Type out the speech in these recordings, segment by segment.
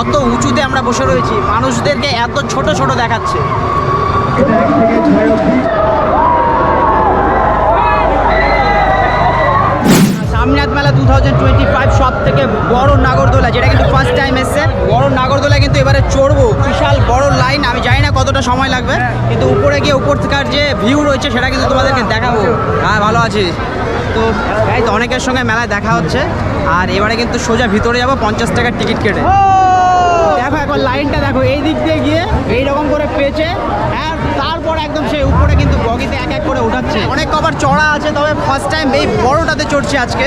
কত উঁচুতে আমরা বসে রয়েছি। মানুষদেরকে এত ছোট ছোট দেখাচ্ছে। সামনাথ মেলা টু থাউজেন্ড টোয়েন্টি ফাইভ সব থেকে বড় নাগরদোলা, যেটা কিন্তু ফার্স্ট টাইম এসছে। বড় নাগরদোলা কিন্তু এবারে চড়বো। বিশাল বড় লাইন আমি জানি না কতটা সময় লাগবে, কিন্তু উপরে গিয়ে উপর থেকার যে ভিউ রয়েছে, সেটা কিন্তু তোমাদেরকে দেখাবো। হ্যাঁ ভালো আছি। তো, এই তো অনেকের সঙ্গে মেলায় দেখা হচ্ছে। আর এবারে কিন্তু সোজা ভিতরে যাব, পঞ্চাশ টাকার টিকিট কেটে। দেখো এখন লাইনটা দেখো, এই দিক দিয়ে গিয়ে এইরকম করে পেয়েছে আর তারপর একদম সেই উপরে কিন্তু বগিতে এক এক করে উঠাচ্ছে। অনেক কবার চড়া আছে, তবে ফার্স্ট টাইম এই বড়টাতে চড়ছে আজকে।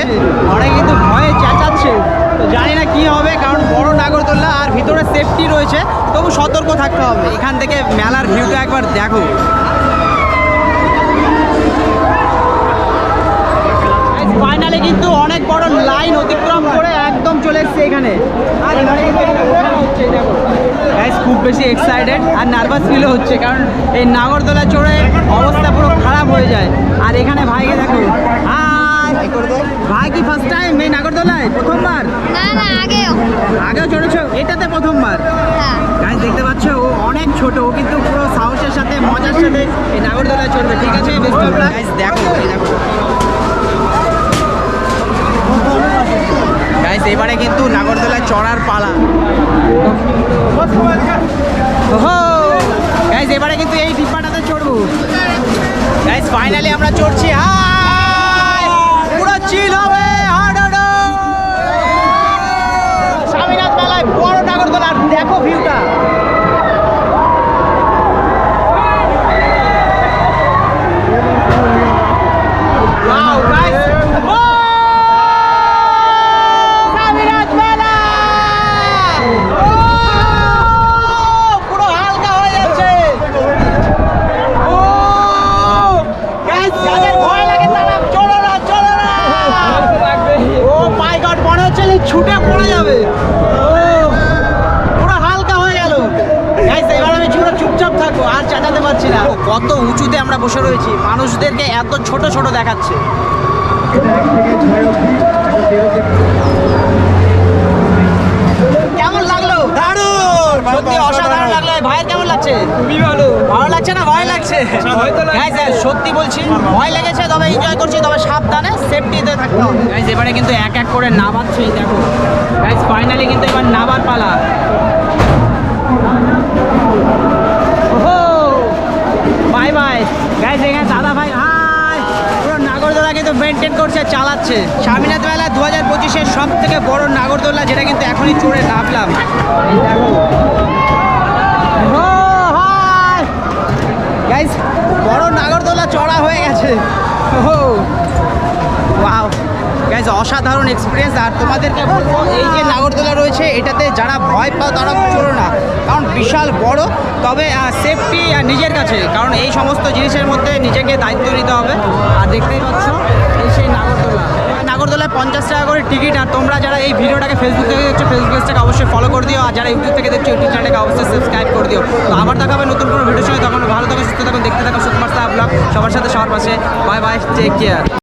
অনেক কিন্তু ভয়ে চেঁচাচ্ছে। তো জানি না কি হবে, কারণ বড় নাগরদোল্লা আর ভিতরে সেফটি রয়েছে, তবু সতর্ক থাকতে হবে। এখান থেকে মেলার ভিউটা একবার দেখো। ফাইনালি কিন্তু অনেক বড় লাইন অতিক্রম করে একদম চলে এসছে এখানে। আর এখানে কিন্তু ওঠানো হচ্ছে, এই দেখো। Guys, খুব বেশি এক্সাইটেড আর নার্ভাস ফিলও হচ্ছে কারণ এই নাগরদোলা চড়ে অবস্থা পুরো খারাপ হয়ে যায়। আর এখানে ভাইকে দেখো। হাই ভাই কি ফার্স্ট টাইম এই নাগরদোলায়? প্রথমবার? না না আগেও। আগেও চড়েছো? এটাতে প্রথমবার? গাইস দেখতে পাচ্ছ ও অনেক ছোট ও কিন্তু পুরো সাহসের সাথে মজার সাথে এই নাগরদোলায় চড়বে ঠিক আছে? বেস্ট অফ লাক গাইজ দেখো দেখো। গাইজ এবারে কিন্তু নাগরদোলায় চড়ার পালা। গাইজ এবারে কিন্তু এই ডিপাটাতে চড়বো। গাইজ ফাইনালি আমরা চড়ছি। হাই পুরো চিল হবে হার্ড স্বামীনাথ মেলায় বড় নাগরদোলা আর দেখো ভিউটা Wow, guys! Oh! স্বামীনাথ মেলা! Oh! পুরো হালকা হয়ে যাচ্ছে Oh! Guys, যাদের ভয় লাগে তারা চলো না, চলো না! Oh my God, মনে হচ্ছে যে ছুটে পড়ে যাবে! পুরো হালকা হয়ে গেল। গাইস এবার আমি পুরো চুপচাপ থাকব, আর চাচাতে পারছি না। কত উঁচুতে আমরা বসে রয়েছি, মানুষদেরকে এত ছোট ছোট দেখাচ্ছে কেমন লাগল দারুণ সত্যি অসাধারণ লাগল ভাইয়ের কেমন লাগছে খুবই ভালো ভালো লাগছে না ভয় লাগছে গাইস সত্যি বলছি ভয় লেগেছে তবে এনজয় করছি তবে সাবধানে সেফটিতে থাকতে হবে। গাইস এবারে কিন্তু এক এক করে নামাচ্ছে দেখো। গাইস ফাইনালি কিন্তু এবার নাবার পালা। বাই বাই গাইস এখানে দাদা ভাই হাই পুরো নাগরদোলা কিন্তু মেনটেন করছে চালাচ্ছে। স্বামীনাথ মেলা দু হাজার পঁচিশের সব থেকে বড় নাগরদোলা যেটা কিন্তু এখনই চড়ে নামলাম। দেখো হাই গাইস বড় নাগরদোলা চড়া হয়ে ওয়াও গাইজ অসাধারণ এক্সপিরিয়েন্স আর তোমাদেরকে বলব, এই যে নাগরদোলা রয়েছে, এটাতে যারা ভয় পাও, তারা চলো না। কারণ বিশাল বড়, তবে সেফটি নিজের কাছে। কারণ এই সমস্ত জিনিসের মধ্যে নিজেকে দায়িত্ব নিতে হবে। আর দেখতেই পাচ্ছ, এই সেই নাগরদোলা। করে টিকিট, আর তোমরা যারা এই ভিডিওটাকে ফেসবুক থেকে দেখছ ফেসবুক পেজটাকে অবশ্যই ফলো করে দিও, আর যারা ইউটিউব থেকে দেখছ ইউটিউব চ্যানেলটাকে অবশ্যই সাবস্ক্রাইব করে দিও। তো আবার দেখা হবে নতুন কোনো ভিডিওর সঙ্গে তখন ভালো থাকো, সুস্থ থাকুন দেখতে থাকো সুকুমার সাহা ব্লগ। সবার সাথে সবার পাশে। Bye bye take care